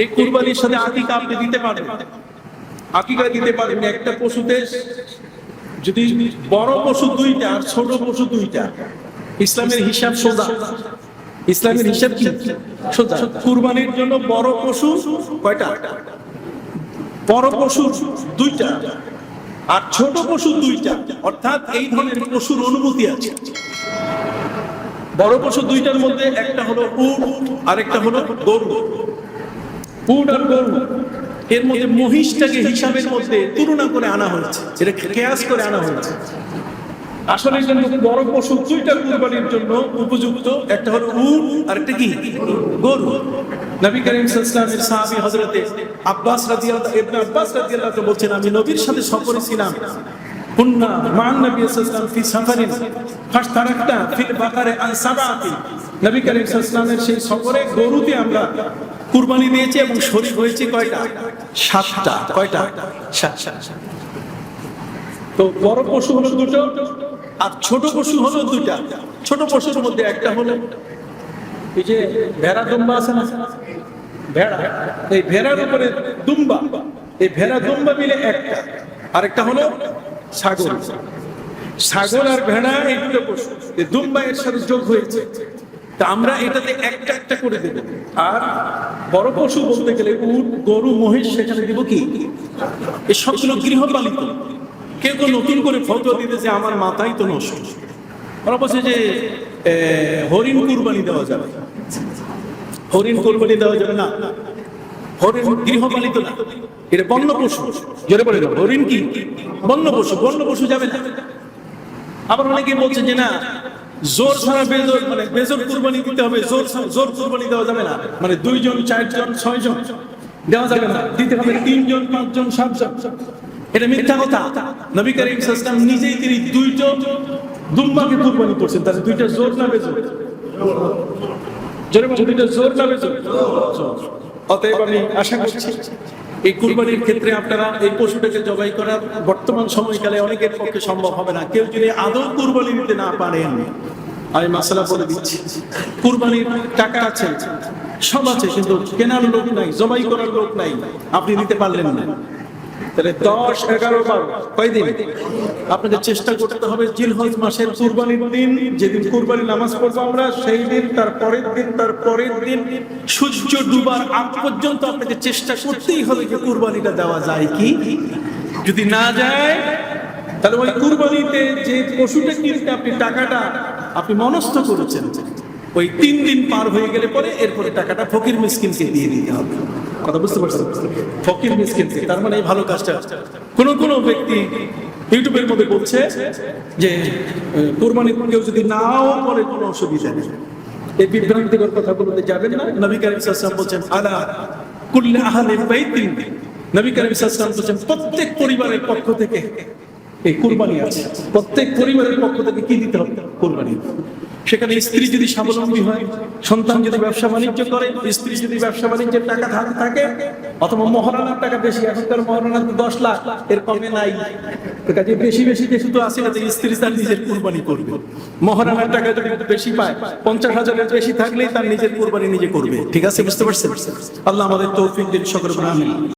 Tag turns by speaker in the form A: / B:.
A: এই কুরবানির সাথে আকিকা আপনি দিতে পারেন। আকিকা দিতে পারেন একটা পশুতে যদি বড় পশু দুইটা আর ছোট পশু দুইটা, ইসলামের হিসাব সোজা। ইসলামের হিসাব কি? সোজা। কুরবানির জন্য বড় পশু কয়টা? বড় পশু দুইটা আর ছোট পশু দুইটা। অর্থাৎ এই ধরনের পশুর অনুমতি আছে। বড় পশু দুইটার মধ্যে একটা হলো উট আর একটা হলো গরু। উট আর গরু, এর মধ্যে মহিষটাকে হিসাবের মধ্যে তুলনা করে আনা হয়েছে। এটা কেয়াস করে আনা হয়েছে। আসলে জন্য বড় পশু, দুইটা কুরবানির জন্য উপযুক্ত। একটা হলো উট আর একটা কি? গরু। নবী করিম সাল্লাল্লাহু সাহাবী হযরতে আব্বাস রাদিয়াল্লাহু, ইবনে আব্বাস রাদিয়াল্লাহু বলছেন, আমি নবীর সাথে সফরে ছিলাম। কুন্না মান নবী সাল্লাল্লাহু ফি সাফারিন ফাশতারাকনা ফিল বাকারে আন সাবাতি। নবী করিম সাল্লাল্লাহু সেই সফরে গরুতে আমরা কুরবানি দিয়েছি এবং শরীর হয়েছে কয়টা? সাতটা। কয়টা? তো বড় পশু হলো দুটো আর ছোট পশু হলো দুটা। ছোট পশুর মধ্যে একটা হলো এই যে ভেড়া দুম্বা আছে না? ভেড়া। এই ভেড়ার উপরে দুম্বা। এই ভেড়া দুম্বা মিলে একটা। আরেকটা হলো ছাগল। ছাগল আর ভেড়া এই দুটো পশু। এই দুম্বা এর সাথে যোগ হয়েছে। তা আমরা এটাতে একটা একটা করে দেব। আর বড় পশু বলতে গেলে উট গরু মহিষ সেখানে দিব কি? এই সবগুলো গৃহপালিত। কেউ কেউ নতুন করে ফটো দিতেছে আমার মাথাই তো নষ্ট। ওরা বলছে যে এ, হরিণ কুরবানি দেওয়া যাবে। হরিণ কুরবানি দেওয়া যাবে না। হরিণ গৃহপালিত না। এটা বন্য পশু। জোরে বলে হরিণ কি? বন্য পশু। বন্য পশু যাবে না। আবার অনেকে বলছে যে না জোর ছাড়া বেজোর মানে বেজোর কুরবানি দিতে হবে, জোর জোর কুরবানি দেওয়া যাবে না। মানে দুইজন, চারজন, ছয়জন দেওয়া যাবে না। দিতে হবে তিনজন, পাঁচজন, সাতজন। এটা মিথ্যা কথা। নবী করিম সাল্লাম নিজেই তিনি দুইটা দুম্বাকে কুরবানি করছেন। তাহলে দুইটা জোর না বেজোর? জোরে দুইটা জোর না বেজোর? জোর। অতএব আমি আশা করছি এই কুরবানির ক্ষেত্রে আপনারা এই পশুটাকে জবাই করার বর্তমান সময়কালে অনেকের পক্ষে সম্ভব হবে না। কেউ যদি আদৌ কুরবানি নিতে না পারেন, আমি মাসালা বলে দিচ্ছি, কুরবানির টাকা আছে, সব আছে, কিন্তু কেনার লোক নাই, জবাই করার লোক নাই, আপনি নিতে পারলেন না। তাহলে দশ, এগারো কয়দিন? আপনাকে চেষ্টা করতে হবে জিলহজ মাসের কুরবানির দিন, যেদিন নামাজ পড়ব আমরা, সেই দিন, তার পরের দিন, তার পরের দিন, সূর্য ডুবার আগ পর্যন্ত চেষ্টা করতেই হবে যে কুরবানিটা দেওয়া যায় কি? যদি না যায়, তাহলে ওই কুরবানিতে যে পশুটা কিনতে আপনি টাকাটা আপনি মনস্থ করেছেন, ওই তিন দিন পার হয়ে গেলে পরে এরপরে টাকাটা ফকির মিসকিনকে দিয়ে দিতে হবে। কথা বুঝতে পারছেন ফকির মিসকিনকে তার মানে এই ভালো কাজটা। কোন কোন ব্যক্তি ইউটিউবের মধ্যে বলছে যে কোরবানি কেউ যদি নাও করে কোনো অসুবিধা নেই। এই বিভ্রান্তিকর কথাগুলোতে যাবেন না। নবী করিম সাল্লাম বলছেন, আলা কুল্লে বাইতিন। নবী করিম বলছেন, প্রত্যেক পরিবারের পক্ষ থেকে এই কুরবানি আছে। প্রত্যেক পরিবারের পক্ষ থেকে কি দিতে হবে? কুরবানি। সেখানে স্ত্রী যদি স্বাবলম্বী হয়, সন্তান যদি ব্যবসা বাণিজ্য করে, স্ত্রী যদি ব্যবসা বাণিজ্যের টাকা থাকে থাকে, অথবা মহারানার টাকা বেশি, এখনকার মহারানার তো দশ লাখ, এর কমে নাই। কাজে বেশি বেশি যে শুধু আসে না যে স্ত্রী তার নিজের কুরবানি করবে। মহারানার টাকা যদি বেশি পায়, পঞ্চাশ হাজারের বেশি থাকলেই তার নিজের কুরবানি নিজে করবে। ঠিক আছে, বুঝতে পারছেন? আল্লাহ আমাদের তৌফিক দিন, সকল